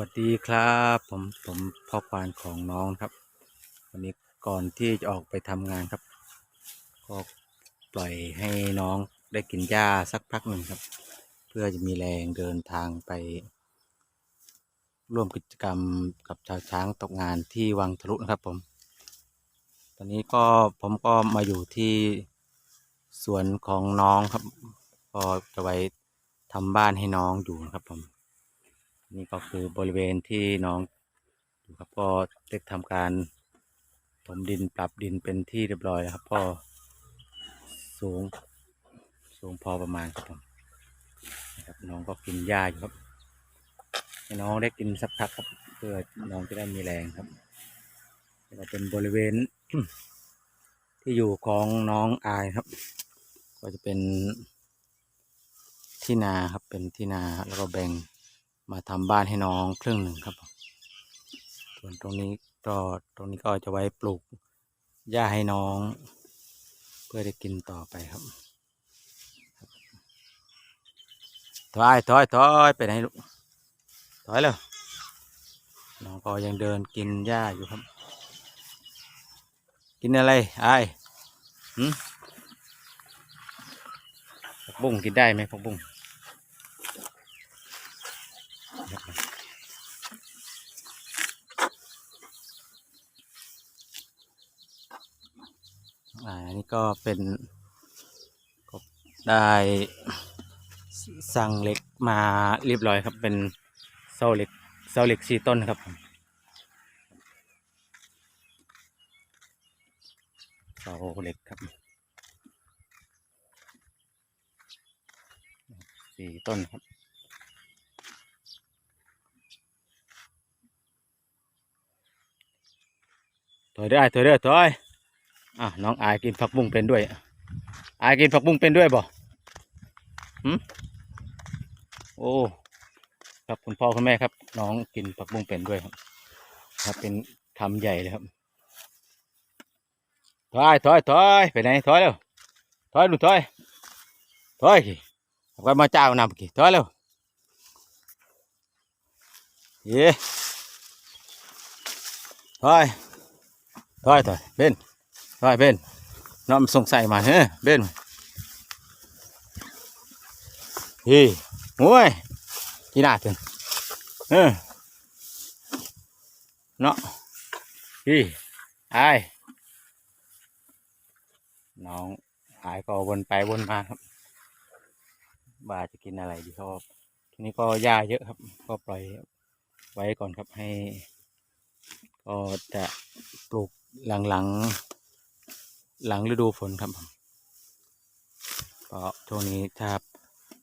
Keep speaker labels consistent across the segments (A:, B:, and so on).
A: วัสดีครับผมผมพ่อควานของน้องครับ วันนี้ก่อนที่จะออกไปทำงานครับ ก็ปล่อยให้น้องได้กินหญ้าสักพักหนึ่งครับ เพื่อจะมีแรงเดินทางไป ร่วมกิจกรรมกับชาวช้างตกงานที่วังทะลุนะครับผม ตอนนี้ก็ผมก็มาอยู่ที่สวนของน้องครับ ก็จะไว้ทำบ้านให้น้องอยู่นะครับผม นี่ก็คือบริเวณที่น้องอยู่ครับก็ได้ทำการถมดินปรับดินเป็นที่เรียบร้อยแล้วครับก็สูงสูงพอประมาณครับผมนะครับน้องก็กินหญ้าอยู่ครับให้น้องได้กินสักพักครับเพื่อน้องจะได้มีแรงครับนี่ก็เป็นบริเวณ ที่อยู่ของน้องอายครับ ก็จะเป็นที่นาครับเป็นที่นาแล้วก็แบ่ง มาทำบ้านให้น้องครึ่งหนึ่งครับผมส่วนตรงนี้ก็ตรงนี้ก็จะไว้ปลูกหญ้าให้น้อง เพื่อได้กินต่อไปครับถอยถอยถอยไปไหนลูกถอยเลยน้องก็ยังเดินกินหญ้าอยู่ครับ กินอะไรไอ้ายหืมผักบุ้งกินได้ไหมผักบุ้ง อ่าอันนี้ก็เป็นก็ได้สั่งเหล็กมาเรียบร้อยครับเป็นเสาเหล็กเสาเหล็กสี่ต้นครับเสาเหล็กครับสี่ต้นครับถอยได้ถอยได้ถอย อะน้องอายกินผักบุ้งเป็นด้วยอายกินผักบุ้งเป็นด้วยบ่หืมโอ้ครับคุณพ่อคุณแม่ครับ น้องกินผักบุ้งเป็นด้วยครับครับเป็นคำใหญ่เลยครับถอยถอยถอยไปไหนถอยเร็วถอยลูกถอยถอยกี่ก็มาเจ้านำกี่ถอยเร็วเย่ถอย thôi thôi bên thôi bên nó mà sông xài mà hả bên hi ngồi chị nào thường ừ nó hi ai น้องหายก็วนไปวนมาครับบ่าจะกินอะไรดีครับทีนี้ก็หญ้าเยอะครับ ก็ปล่อยไว้ก่อนครับให้ ก็จะปลูกหลังหลัง หลังฤดูฝนครับผมก็ช่วงนี้ถ้า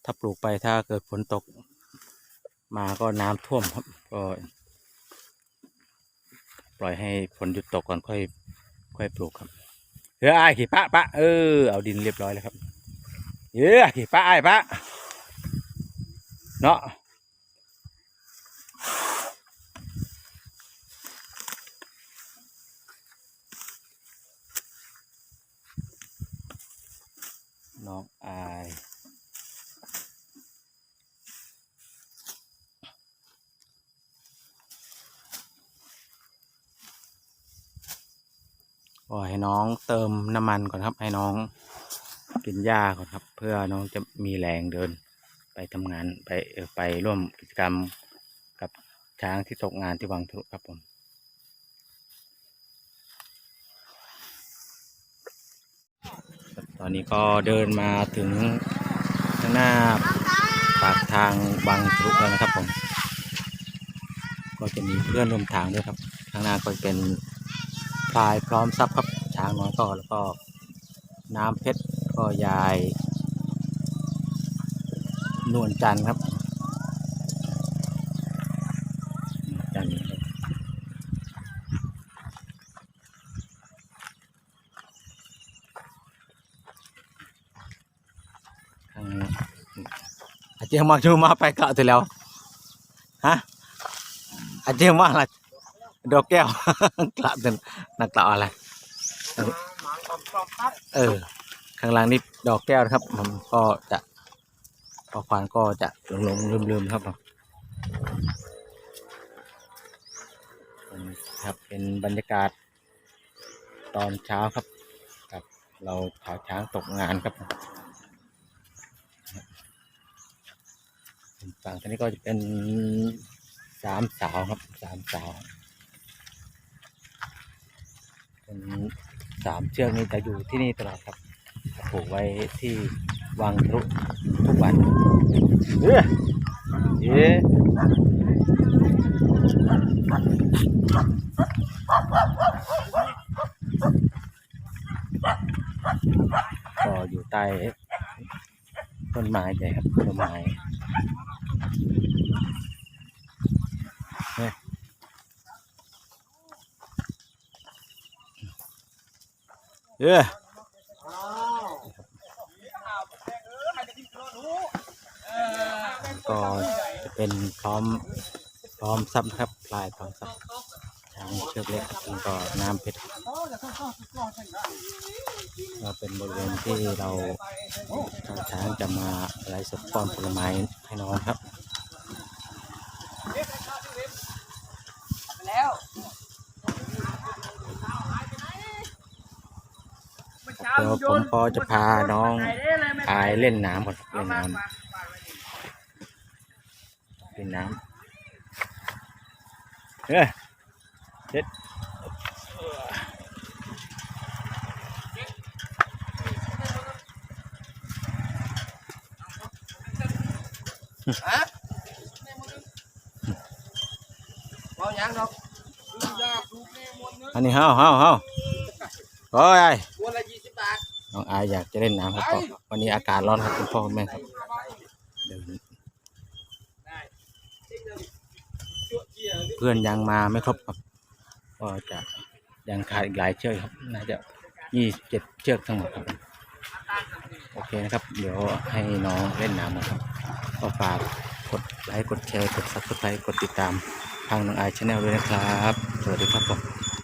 A: ถ้าปลูกไปถ้าเกิดฝนตก มาก็น้ำท่วมครับ ก็ ปล่อยให้ฝนหยุดตกก่อนค่อย ค่อยปลูกครับเฮ้ยไอ้ขี่ปะปะเออเอาดินเรียบร้อยแล้วครับเฮ้ยขี่ปะไอ้ปะเนาะ น้องอาย ก็ให้น้องเติมน้ำมันก่อนครับ ให้น้องกินหญ้าก่อนครับ เพื่อน้องจะมีแรงเดิน ไปทำงานไปไปร่วมกิจกรรมกับช้างที่ตกงานที่วังทะลุครับผมตอนนี้ก็เดินมาถึงข้างหน้าปากทางบางทะลุแล้วนะครับผม ก็จะมีเพื่อนร่วมทางด้วยครับ ข้างหน้าก็เป็น พลายพร้อมทรัพย์ครับช้างน้อยก็แล้วก็น้ำเพชรก็ยาย นวลจันทร์ครับจันทร์อาเจียงมาชูมาไปเกะตัวแล้วฮะอาเจียงมาละ ดอกแก้วกระตัวนักกล่าวอะไรเออ ข้างหล่างนี่ดอกแก้วนะครับผมก็จะพอควานก็จะหลงหลงลืมลืมๆครับผมครับเป็นบรรยากาศตอนเช้าครับครับเราชาวช้างตกงานครับฝั่งทางนี้ก็จะเป็นสามสาวครับสามสาว เป็นสามเชือกนี้จะอยู่ที่นี่ตลอดครับผูกไว้ที่วังทะลุทุกวันเอ้ยเอ๊ะก็อยู่ใต้ต้นไม้ใหญ่ครับต้นไม้เนี่ย เออก็จะเป็นพร้อมพร้อมซับครับปลายพร้อมซับช้างเชือกเล็กครับแล้วก็น้ำเพชรก็เป็นบริเวณที่เราชาวช้างจะมาไล่สดป้อนผลไม้ให้น้องครับ
B: แล้ว
A: เดี๋ยวผมก็จะพาน้องพายเล่นน้ำก่อนครับเล่นน้ำเล่นน้ำเฮ้ยเด็ดอันนี้เฮาเฮาเฮาโอ้ย น้องอายอยากจะเล่นน้ำครับก็วันนี้อากาศร้อนครับคุณพ่อคุณแม่ครับเดินเพื่อนยังมาไม่ครบครับ ก็จะยังขาดอีกหลายเชือกครับ น่าจะยี่สิบเจ็ดเชือกทั้งหมดครับ โอเคนะครับ เดี๋ยวให้น้องเล่นน้ำนะครับ ก็ฝากกดไลค์ กดแชร์ กดซับสไครต์กดติดตามทางน้องอายชาแนลด้วยนะครับ สวัสดีครับผม